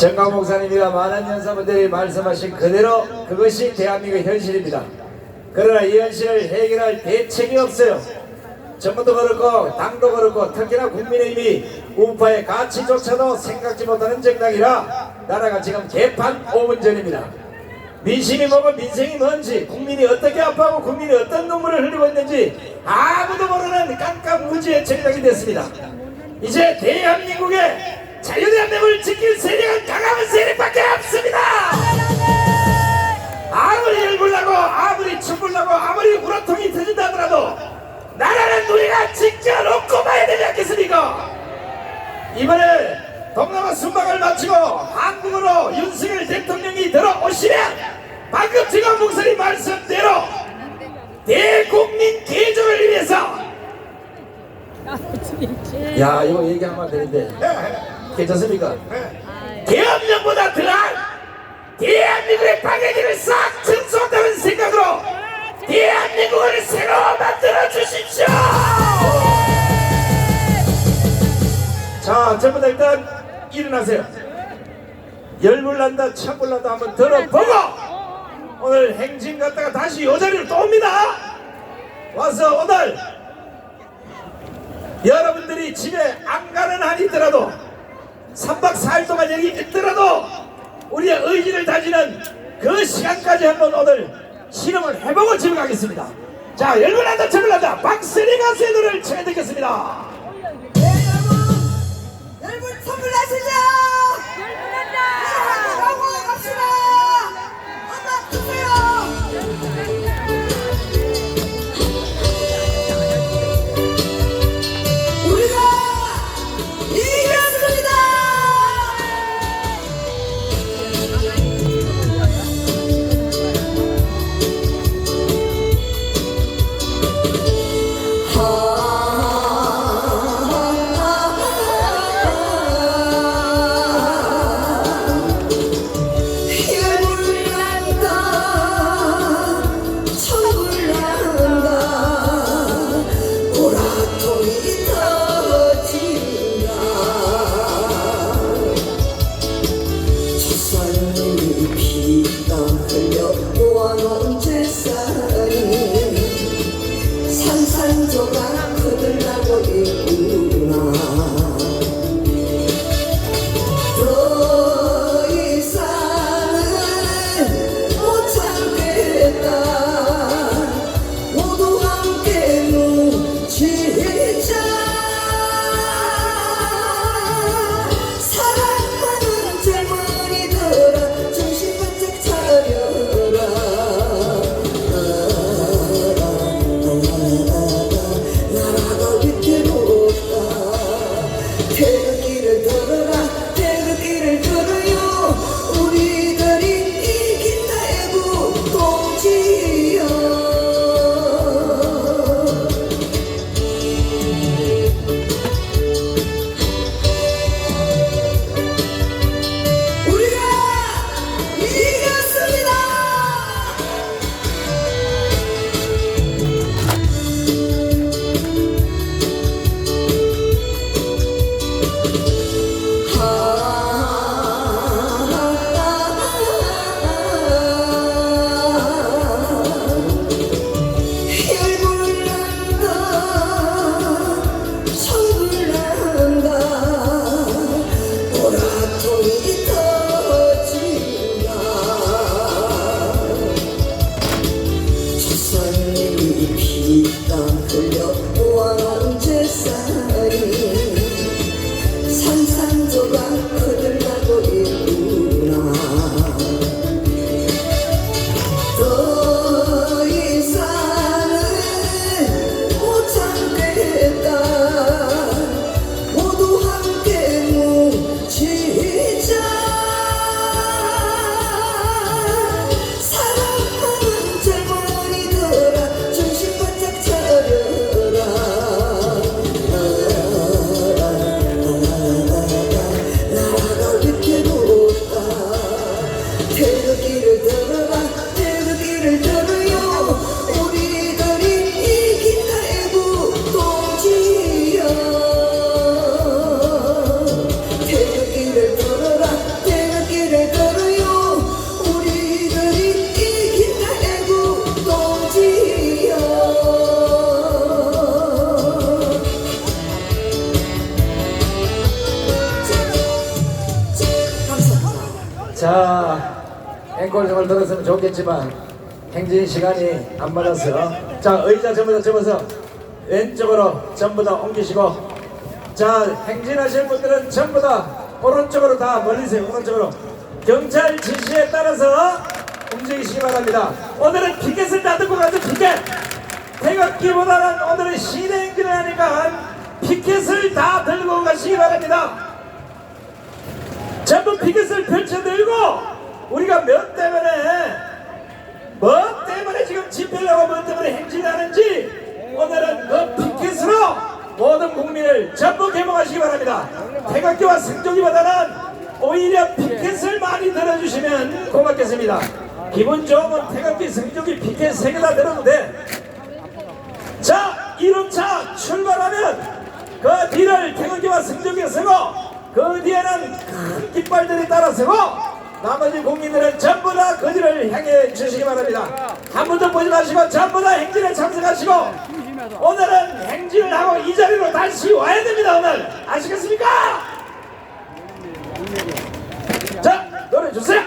정강 목사님이가 많은 연사분들이 말씀하신 그대로 그것이 대한민국의 현실입니다. 그러나 이 현실을 해결할 대책이 없어요. 정부도 그렇고 당도 그렇고 특히나 국민의힘이 우파의 가치조차도 생각지 못하는 정당이라 나라가 지금 개판 5분 전입니다. 민심이 뭐고 민생이 뭔지 국민이 어떻게 아파하고 국민이 어떤 눈물을 흘리고 있는지 아무도 모르는 깜깜무지의 정당이 됐습니다. 이제 대한민국의 자유대한민국을 지킬 세력은 강한 세력밖에 없습니다. 아무리 열불나고 아무리 춤불나고 아무리 우라통이 터진다 하더라도 나라는 우리가 지켜놓고 봐야 되지 않겠습니까? 이번에 동남아 순방을 마치고 한국으로 윤석열 대통령이 들어오시면 방금 지금 목소리 말씀대로 대국민 개정을 위해서 야 이거 얘기하면 안 되는데 괜찮습니까? 계엄령보다 더한 대한민국의 방해기를 싹 청소한다는 생각으로 대한민국을 새로 만들어 주십시오. 자, 전부 다 일단 일어나세요. 열불 난다, 찬불 난다 한번 들어보고 오늘 행진 갔다가 다시 요 자리로 또 옵니다. 와서 오늘 여러분들이 집에 안 가는 한이 있더라도 3박 4일 동안 여기 있더라도 우리의 의지를 다지는 그 시간까지 한번 오늘 실험을 해보고 집에 가겠습니다. 자, 찬불 난다, 박세리 가수의 노래를 청해 듣겠습니다. 네, 여러분 여러분 선물 나시죠? 자, 앵콜송을 들었으면 좋겠지만 행진 시간이 안 맞아서. 자 의자 전부 다 접어서 왼쪽으로 전부 다 옮기시고. 자 행진하실 분들은 전부 다 오른쪽으로 다 멀리세요. 오른쪽으로. 경찰 지시에 따라서 움직이시기 바랍니다. 오늘은 피켓을 다 들고 가죠 피켓! 태극기보다는 오늘은 시내 행진을 하니까 피켓을 다 들고 가시기 바랍니다 전부 피켓을 펼쳐들고 우리가 몇 때문에 뭐 때문에 지금 집회를 하고 뭐 때문에 행진하는지 오늘은 그 피켓으로 모든 국민을 전부 개몽하시기 바랍니다. 태극기와 승조기보다는 오히려 피켓을 많이 들어주시면 고맙겠습니다. 기분 좋으면 태극기, 승조기, 피켓 세개다 들어도 돼. 자, 1호차 출발하면 그 뒤를 태극기와 승조기가 서고 그 뒤에는 큰 깃발들이 따라 서고 나머지 국민들은 전부 다 거리를 향해 주시기 바랍니다. 한 분도 보지 마시고 전부 다 행진에 참석하시고 오늘은 행진을 하고 이 자리로 다시 와야 됩니다. 오늘 아시겠습니까? 자, 노래 주세요.